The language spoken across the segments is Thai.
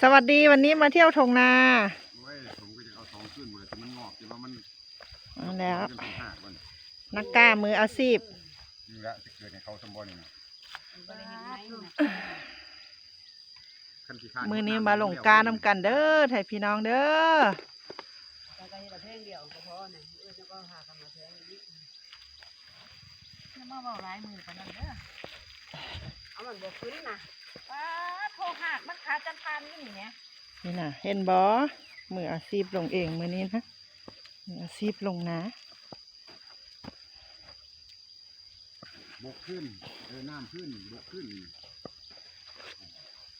สวัสดีวันนี้มาเที่ยวทงนาเว้ยผมก็จะเอาทองขึ้นหมดเลยแต่มันงอกแต่ว่ามันเอาแล้ว มันเป็นหักมันนักกล้ามืออาชีพ นี่ละจะเกิดในเขาสมบูรณ์นี่นะขั้นที่ข้างมือนี้มาลงกาน้ำกันเด้อไทยพี่น้องเด้อแต่ก็เฮ็ดแต่เพลงเดียวก็พอน่ะเออจะก็หากันมาเพลงอีกจะมาเบาร้ายมือปานนั้นเด้อเอามันบ่ขึ้นนะป้าโทรหักมันขาดจันทานนี่นี่เนี่ยนี่นะเห็นบอมืออาชีพลงเองมือนี้นะมืออาชีพลงนาบกขึ้นเออน้ำขึ้นบกขึ้น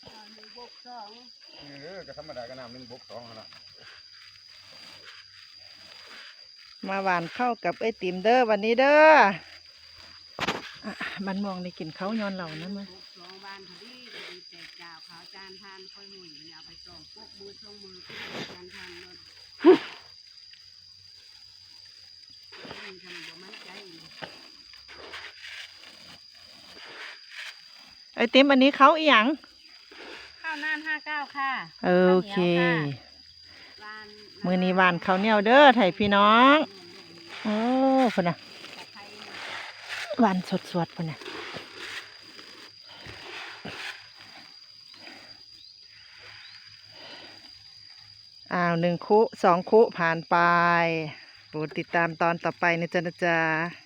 เอาหนึ่งบกสองเออก็ธรรมดาก็น้ำหนึ่งบกสองนั่นละมาหวานเข้าวกับไอติมเด้อวันนี้เด้ออะบันมองได้กินข้าวย้อนเหล่านะมั้ย นทานค่อยหุ่ยเนี่ยเอาไปส่งพวกมือส่งมือขึ้นจานทานรถนี่ทำบ่มั่นใจเลยไอติมอันนี้เขาอีหยังข้าวนานห้าเก้าค่ะโอเควานมือนี้หวานข้าวเหนียวเด้อไทยพี่น้อง โอ้พุ่นน่ะตะไคร้หวานสดๆพุ่นน่ะ อ้าวหนึ่งคุสองคุผ่านไปโปรดติดตามตอนต่อไปนะจ๊ะนะจ๊ะ